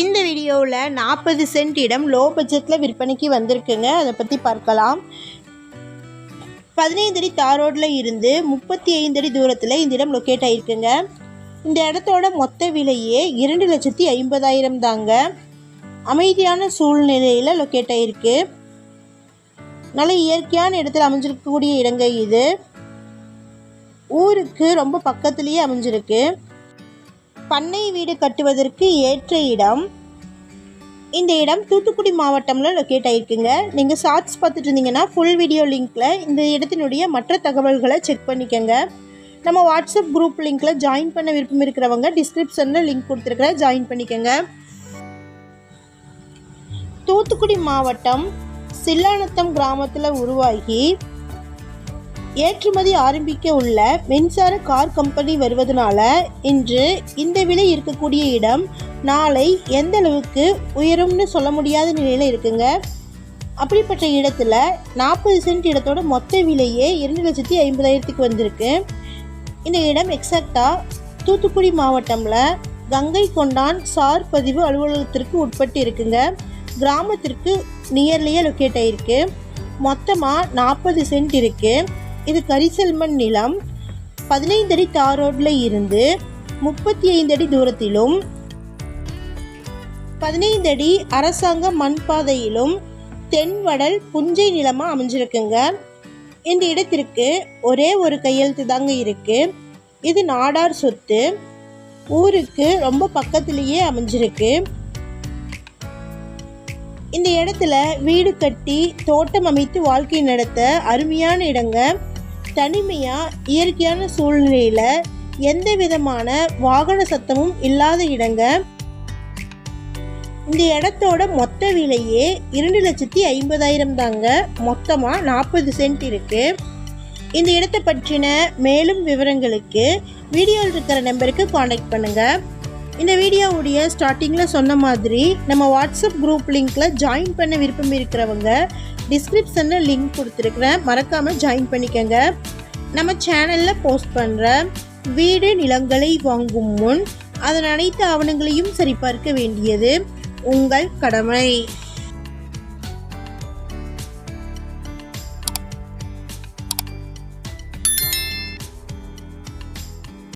இந்த வீடியோவில் நாற்பது சென்ட் இடம் லோ பட்ஜெட்டில் விற்பனைக்கு வந்திருக்குங்க. அதை பற்றி பார்க்கலாம். பதினைந்து அடி தார் ரோட்டில் இருந்து முப்பத்தி ஐந்து அடி தூரத்தில் இந்த இடம் லொக்கேட் ஆகிருக்குங்க இந்த இடத்தோட மொத்த விலையே இரண்டு லட்சத்தி ஐம்பதாயிரம் தாங்க. அமைதியான சூழ்நிலையில் லொக்கேட் ஆகிருக்கு நல்ல இயற்கையான இடத்துல அமைஞ்சிருக்கக்கூடிய இடங்க இது. ஊருக்கு ரொம்ப பக்கத்துலேயே அமைஞ்சிருக்கு. பண்ணை வீடு கட்டுவதற்கு ஏற்ற இடம். இந்த இடம் தூத்துக்குடி மாவட்டமில் லொக்கேட் ஆகிருக்குங்க நீங்கள் ஷார்ட்ஸ் பார்த்துட்டு இருந்தீங்கன்னா ஃபுல் வீடியோ லிங்க்கில் இந்த இடத்தினுடைய மற்ற தகவல்களை செக் பண்ணிக்கோங்க. நம்ம வாட்ஸ்அப் குரூப் லிங்க்கில் ஜாயின் பண்ண விருப்பம் இருக்கிறவங்க டிஸ்கிரிப்ஷனில் லிங்க் கொடுத்துருக்குற ஜாயின் பண்ணிக்கோங்க. தூத்துக்குடி மாவட்டம் சில்லானத்தம் கிராமத்தில் உருவாகி ஏற்றுமதி ஆரம்பிக்க உள்ள மின்சார கார் கம்பெனி வருவதனால இன்று இந்த விலை இருக்கக்கூடிய இடம் நாளை எந்த அளவுக்கு உயரும்னு சொல்ல முடியாத நிலையில் இருக்குங்க. அப்படிப்பட்ட இடத்துல நாற்பது சென்ட் இடத்தோட மொத்த விலையே இரண்டு லட்சத்தி ஐம்பதாயிரத்துக்கு வந்திருக்கு. இந்த இடம் எக்ஸாக்டாக தூத்துக்குடி மாவட்டமில் கங்கை கொண்டான் சார் பதிவு அலுவலகத்திற்கு உட்பட்டு இருக்குங்க. கிராமத்திற்கு நியர்லியே லொக்கேட் ஆகிருக்கு மொத்தமாக நாற்பது சென்ட் இருக்குது இது கரிசல்மண் நிலம். பதினைந்து அடி தார் ரோட்டில் இருந்து முப்பத்தி ஐந்து அடி தூரத்திலும் பதினைந்து அடி அரசாங்க மண் பாதையிலும் தென்வடல் புஞ்சை நிலமாக அமைஞ்சிருக்குங்க. இந்த இடத்திற்கு ஒரே ஒரு கையெழுத்து தாங்க இருக்கு. இது நாடார் சொத்து. ஊருக்கு ரொம்ப பக்கத்துலேயே அமைஞ்சிருக்கு. இந்த இடத்துல வீடு கட்டி தோட்டம் அமைத்து வாழ்க்கை நடத்த அருமையான இடங்க. தனிமையாக இயற்கையான சூழ்நிலையில் எந்த விதமான வாகன சத்தமும் இல்லாத இடங்க. இந்த இடத்தோட மொத்த விலையே இரண்டு லட்சத்தி ஐம்பதாயிரம் தாங்க. மொத்தமாக நாற்பது சென்ட் இருக்குது இந்த இடத்தை பற்றின மேலும் விவரங்களுக்கு வீடியோவில் இருக்கிற நம்பருக்கு காண்டாக்ட் பண்ணுங்கள் இந்த வீடியோவுடைய ஸ்டார்டிங்கில் சொன்ன மாதிரி நம்ம வாட்ஸ்அப் குரூப் லிங்க்கில் ஜாயின் பண்ண விருப்பம் இருக்கிறவங்க டிஸ்கிரிப்ஷனில் லிங்க் கொடுத்துருக்குறேன். மறக்காமல் ஜாயின் பண்ணிக்கோங்க. நம்ம சேனலில் போஸ்ட் பண்ணுற வீடு நிலங்களை வாங்கும் முன் அதன் அனைத்து ஆவணங்களையும் சரிபார்க்க வேண்டியது உங்கள் கடமை.